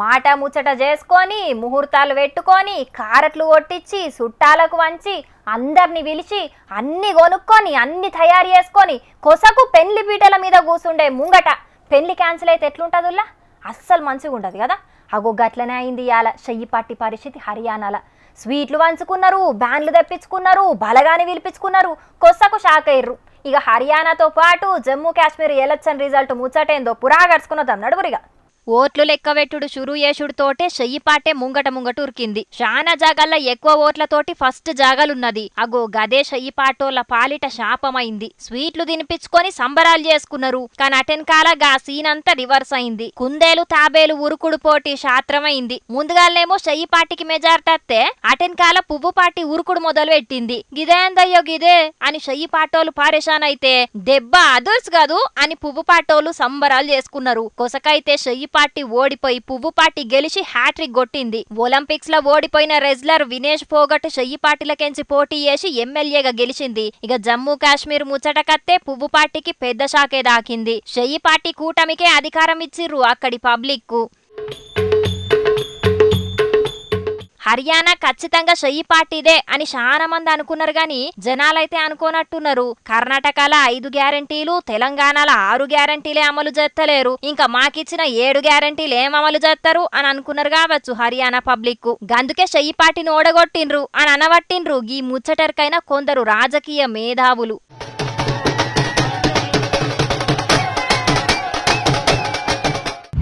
మాట ముచ్చట చేసుకొని ముహూర్తాలు పెట్టుకొని కారట్లు కొట్టించి చుట్టాలకు వంచి అందరిని పిలిచి అన్ని కొనుక్కొని అన్ని తయారు చేసుకొని కొసకు పెళ్ళి పీటల మీద కూసుండే ముంగట. పెళ్ళి క్యాన్సిల్ అయితే ఎట్లుంటుందిలా అస్సలు మంచిగా ఉండదు కదా? అగో గట్లనే అయింది ఇవాళ చెయ్యి పట్టి పరిస్థితి హర్యానాల. స్వీట్లు వంచుకున్నారు బ్యాన్లు తెప్పించుకున్నారు బలగాని పిలిపించుకున్నారు కొసకు షాక్ అయ్యారు ఇక హర్యానాతో పాటు జమ్మూ కాశ్మీర్ ఎలక్షన్ రిజల్ట్ ముచ్చటేందో పురాగడుచుకున్నదాం నడుగురిగా ఓట్లు లెక్కవెట్టుడు షురు చేసుడు తోటే చెయ్యి పాటే ముంగట ముంగట ఉరికింది. శానా జాగాల్లో ఎక్కువ ఓట్లతోటి ఫస్ట్ జాగాలున్నది. అగో గదే చెయ్యి పాలిట శాపమైంది. స్వీట్లు తినిపించుకొని సంబరాలు చేసుకున్నారు. కానీ అటెన్కాల గా సీన్ అంతా రివర్స్ అయింది. కుందేలు తాబేలు ఉరుకుడు పోటీ శాత్రమైంది. ముందుగాలనేమో చెయ్యి పాటికి మెజార్టీ అత్తే అటెన్కాల పువ్వు పాటి ఉరుకుడు మొదలు పెట్టింది గిదేందయ్యో గిదే అని చెయ్యి పాటోలు పారేషాన్ అయితే దెబ్బ అదర్స్ కాదు అని పువ్వు పాటోలు సంబరాలు చేసుకున్నారు. కొసకైతే చెయ్యి పార్టీ ఓడిపోయి పువ్వు పార్టీ గెలిచి హ్యాట్రిక్ కొట్టింది. ఒలింపిక్స్లో ఓడిపోయిన రెజ్లర్ వినేష్ ఫోగట్ చెయ్యి పార్టీలకెంచి పోటీ చేసి ఎమ్మెల్యేగా గెలిచింది. ఇక జమ్మూ కాశ్మీర్ ముచ్చటకత్తే పువ్వు పార్టీకి పెద్ద షాకే దాకింది. చెయ్యి పార్టీ కూటమికే అధికారం ఇచ్చిర్రు అక్కడి పబ్లిక్కు హర్యానా ఖచ్చితంగా షయ్యి పార్టీదే అని చాలా మంది అనుకున్నారు గాని జనాలైతే అనుకోనట్టున్నారు. కర్ణాటకల ఐదు గ్యారంటీలు తెలంగాణల ఆరు గ్యారంటీలే అమలు చేస్తలేరు. ఇంకా మాకిచ్చిన ఏడు గ్యారంటీలు ఏం అమలు చేస్తారు అని అనుకున్నారు కావచ్చు హర్యానా పబ్లిక్కు గందుకే షయ్యి పార్టీని ఓడగొట్టిండ్రు అని అనవట్టిండ్రు ఈ ముచ్చటరికైనా కొందరు రాజకీయ మేధావులు.